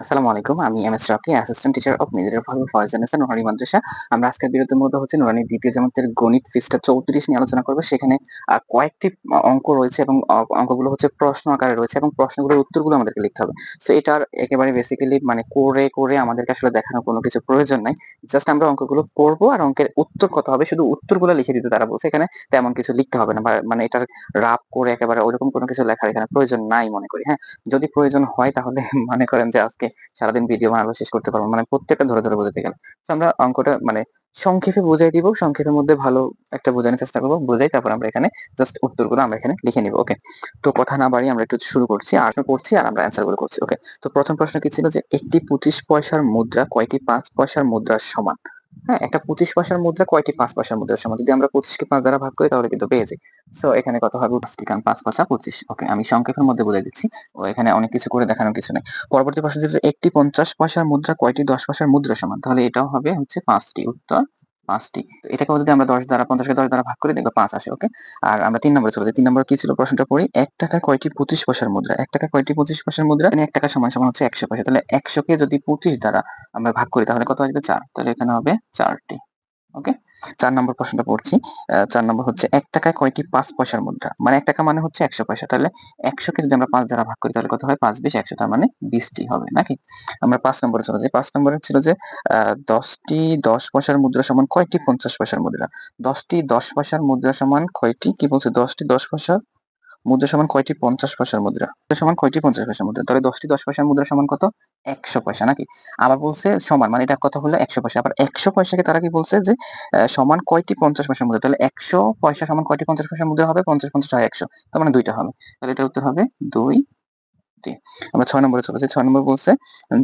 আসসালামু আলাইকুম। আমি M S Rocky, assistant teacher of middle ভাবে ফয়জান হাসান নুরানী মাদ্রাসা। আমরা আজকের বিরতির মধ্যে হচ্ছে নুরানীর দ্বিতীয় জামাতের গণিত পৃষ্ঠা 34 নিয়ে আলোচনা করব। সেখানে কয়েকটি অঙ্ক রয়েছে এবং অঙ্কগুলো হচ্ছে প্রশ্ন আকারে রয়েছে এবং প্রশ্নগুলোর উত্তরগুলো আমাদেরকে লিখতে হবে। সো এটার একেবারে বেসিক্যালি মানে করে, করে আমাদেরকে আসলে দেখানোর কোনো কিছু প্রয়োজন নাই। জাস্ট আমরা অঙ্কগুলো পড়ব আর অঙ্কের উত্তর কত হবে শুধু উত্তরগুলো লিখে দিতে তারা বলছে। এখানে তেমন কিছু লিখতে হবে না মানে এটার রাফ করে একেবারে ওইরকম কোনো কিছু লেখার এখানে প্রয়োজন নাই মনে করি, হ্যাঁ? যদি প্রয়োজন হয় তাহলে মনে করেন যে আজকে সারাদিন ভিডিও বানালো শেষ করতে পারব মানে প্রত্যেকটা ধরে, ধরে বোঝাতে গেলে। তো আমরা অঙ্কটা মানে সংক্ষেপে বোঝাই দিব। সংক্ষেপের মধ্যে ভালো একটা বোঝানোর চেষ্টা করব বোঝাই তারপর আমরা এখানে জাস্ট উত্তরগুলো আমরা এখানে লিখে নিব। ওকে? তো কথা না বাড়ি আমরা একটু শুরু করছি। আর করছি আর আমরা অ্যান্সারগুলো করছি। ওকে? তো প্রথম প্রশ্ন কি ছিল যে একটি 25 পয়সার মুদ্রা কয়টি পাঁচ পয়সার মুদ্রার সমান? হ্যাঁ? একটা 25 পয়সার মুদ্রা, কয়টি পাঁচ পয়সার মুদ্রার সমান? যদি আমরা 25 কে 5 দ্বারা ভাগ করি, তাহলে কিন্তু পেয়ে যাই। সো এখানে কত হবে 5 টি কারণ পাঁচ পাঁচা 25 ওকে আমি সংক্ষেপের মধ্যে বলে দিচ্ছি। ও, এখানে অনেক কিছু করে দেখানোর কিছু নেই পরবর্তী প্রশ্ন যদি একটি 50 পয়সার মুদ্রা, কয়টি 10 পয়সার মুদ্রা সমান? তাহলে এটাও হবে হচ্ছে 5 টি উত্তর 5 টি। তো এটাকেও যদি আমরা 10 দ্বারা 50 কে 10 দ্বারা ভাগ করে দেখব পাঁচ আসে ওকে? আর আমরা তিন নম্বরে চলে যাই। তিন নম্বরে কি ছিল প্রশ্নটা পড়ি। এক টাকা কয়টি 25 পয়সার মুদ্রা? এক টাকা কয়টি 25 পয়সার মুদ্রা? মানে এক টাকা সমান, সমান হচ্ছে 100 পয়সা। তাহলে 100 কে যদি 25 দ্বারা আমরা ভাগ করি তাহলে কত আসবে চার তাহলে এখানে হবে চারটি ওকে? 4 নম্বর প্রশ্নটা পড়ছি। চার নম্বর হচ্ছে, এক টাকায় কয়টি পাঁচ পয়সার মুদ্রা? মানে এক টাকা মানে হচ্ছে 100 পয়সা। তাহলে 100 কে যদি আমরা পাঁচ দ্বারা ভাগ করি, তাহলে কত হয়? পাঁচ বিশ, একশো তার মানে বিশটি হবে, নাকি? আমরা পাঁচ নম্বরে চলে যাই। পাঁচ নম্বরে ছিল যে আ 10 টি 10 পয়সার মুদ্রা সমান কয়টি 50 পয়সার মুদ্রা? দশটি দশ পয়সার মুদ্রা সমান কয়টি? কি বলছে? 10 টি 10 পয়সার মুদ্রা সমান কয়টি 50 পয়সার মুদ্রা? সমান কয়টি 50 পয়সার মুদ্রা? তাহলে দশটি দশ পয়সার মুদ্রা সমান কত? 100 পয়সা নাকি? আবার বলছে সমান মানে এটা কথা হলো 100 পয়সা। আবার 100 পয়সাকে তারা কি বলছে যে সমান কয়টি 50 পয়সার মুদ্রা? তাহলে 100 পয়সা সমান কয়টি 50 পয়সার মুদ্রা হবে? 50 50 হয় 100। তার মানে 2 টা হবে। তাহলে এটার উত্তর হবে 2 টি। আমরা ছয় নম্বরে চলে যাই। 6 নম্বর বলছে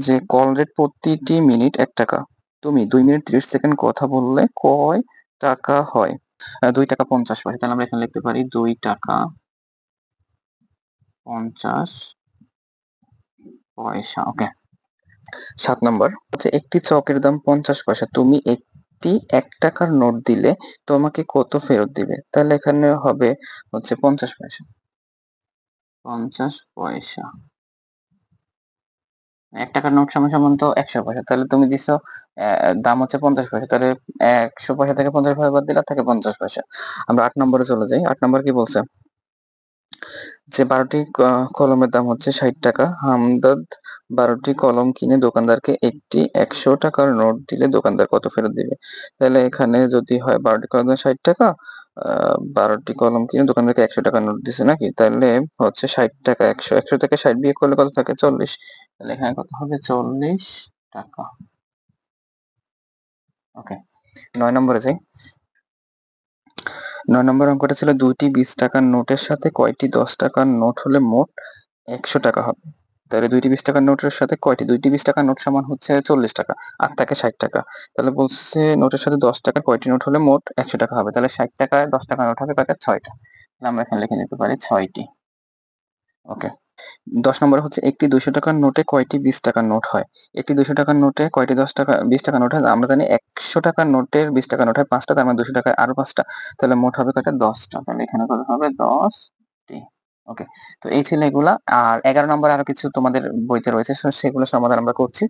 যে, কল রেট প্রতিটি মিনিট এক টাকা। তুমি দুই মিনিট 30 সেকেন্ড কথা বললে কয় টাকা হয়? দুই টাকা 50 পয়সা। তাহলে আমরা এখানে লিখতে পারি দুই টাকা 50 পয়সা। ওকে? 7 নম্বর হচ্ছে একটি চকের দাম 50 পয়সা। তুমি একটি 1 টাকার নোট দিলে তোমাকে কত ফেরত দিবে? তাহলে এখানে হবে হচ্ছে 50 পয়সা। 50 পয়সা। 1 টাকার নোট সমান, সমান তো 100 পয়সা। তাহলে তুমি দিছো দাম হচ্ছে 50 পয়সা। তাহলে 100 পয়সা থেকে 50 পয়সা বাদ দিলে থাকে 50 পয়সা। আমরা 8 নম্বরে চলে যাই। 8 নম্বর কি বলছে? যে 12 টি ক কলমের দাম হচ্ছে 60 টাকা। হামদাদ 12 টি কলম কিনে দোকানদারকে একটি 100 টাকার নোট দিলে দোকানদার কত ফেরত দিবে? তাহলে এখানে যদি হয় 12 টি কলমের দাম 60 টাকা, আ 12 কলম কিনে দোকানদারকে 100 টাকার নোট দিছে নাকি? তাহলে হচ্ছে 60 টাকা একশো একশো থেকে 60 বিয়োগ করলে কত থাকে? 40 তাহলে এখানে কত হবে? 40 টাকা। ওকে। নয় নম্বরে যাই। 9 নম্বর অঙ্কটা ছিল ২ টি 20 টাকার নোটের সাথে কয়টি 10 টাকার নোট হলে মোট 100 টাকা হবে? তাহলে ২ টি 20 টাকার নোটের সাথে কয়টি? ২ টি 20 টাকার নোট সমান হচ্ছে 40 টাকা। আর থাকে 60 টাকা। তাহলে বলছে নোটের সাথে 10 টাকার কয়টি নোট হলে মোট 100 টাকা হবে? তাহলে 60 টাকায় 10 টাকা নোট হবে কয়টা? ছয়টা তাহলে আমরা এখানে লিখে নিতে পারি 6 টি। ওকে। 10 নম্বর হচ্ছে একটি দুশো টাকার নোটে কয়টি 20 টাকার নোট হয়? একটি দুশো টাকার নোটে কয়টি 10 টাকা 20 টাকার নোট হয়? আমরা জানি 100 টাকার নোটের 20 টাকার নোট হয় 5 টা তার মানে দুশো টাকায় আরও পাঁচটা তাহলে মোট হবে কয়টা? 10 টা। তাহলে এখানে কত হবে? দশটি ওকে। তো এই ছিল এগুলা। আর এগারো নম্বর আরও কিছু তোমাদের বইতে রয়েছে। সেগুলো সমাধান আমরা করছি।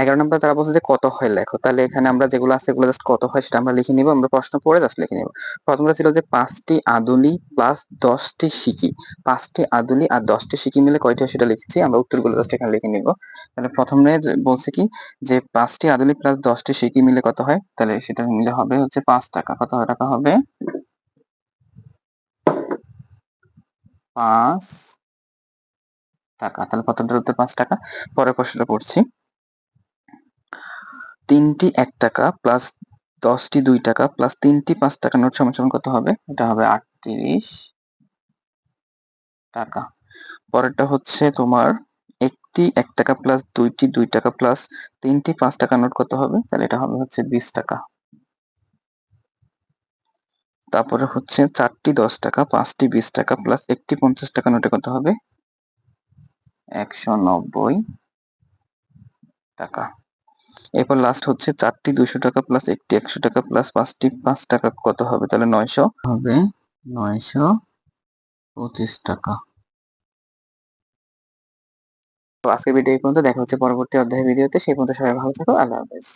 11 নম্বরে তারা বলছে যে, কত হয় লেখো। তাহলে এখানে আমরা যেগুলো আছে, এগুলো জাস্ট কত হয় সেটা আমরা লিখে নিব। আমরা প্রশ্ন পড়ে জাস্ট লিখে নিব। প্রথমটা ছিল যে 5 টি আদুলি প্লাস 10 টি সিকি। 5 টি আদুলি আর 10 টি সিকি মিলে কয়টি হয় সেটা লিখেছি। আমরা উত্তরগুলো জাস্ট এখানে লিখে নিব। তাহলে প্রথমে বলছে কি, যে 5 টি আদুলি প্লাস 10 টি সিকি মিলে কত হয়? তাহলে সেটা মিলে হবে হচ্ছে পাঁচ টাকা। কত টাকা হবে? 5 টাকা। তাহলে প্রথমটার উত্তর 5 টাকা। পরের প্রশ্নটা পড়ছি। তিনটি এক টাকা প্লাস দশটি দুই টাকা প্লাস তিনটি পাঁচ টাকা নোট সমান, কত হবে? এটা হবে ৩৮ টাকা। পরেরটা হচ্ছে তোমার একটি এক টাকা প্লাস দুইটি দুই টাকা প্লাস তিনটি পাঁচ টাকা নোট কত হবে? তাহলে এটা হবে হচ্ছে ২০ টাকা। তারপরে হচ্ছে চারটি দশ টাকা, পাঁচটি বিশ টাকা প্লাস ১ টি ৫০ টাকার নোটে কত হবে? ১৯০ টাকা। এরপর লাস্ট হচ্ছে ৪ টি ২০০ টাকা প্লাস ১ টি ১০০ টাকা প্লাস ৫ টি ৫ টাকা কত হবে? তাহলে ৯০০ হবে ৯২৫ টাকা। তো আজকের ভিডিও এই পর্যন্ত দেখা হচ্ছে পরবর্তী অধ্যায়ের ভিডিওতে সেই পর্যন্ত সবাই ভালো থাকো আল্লাহ হাফেজ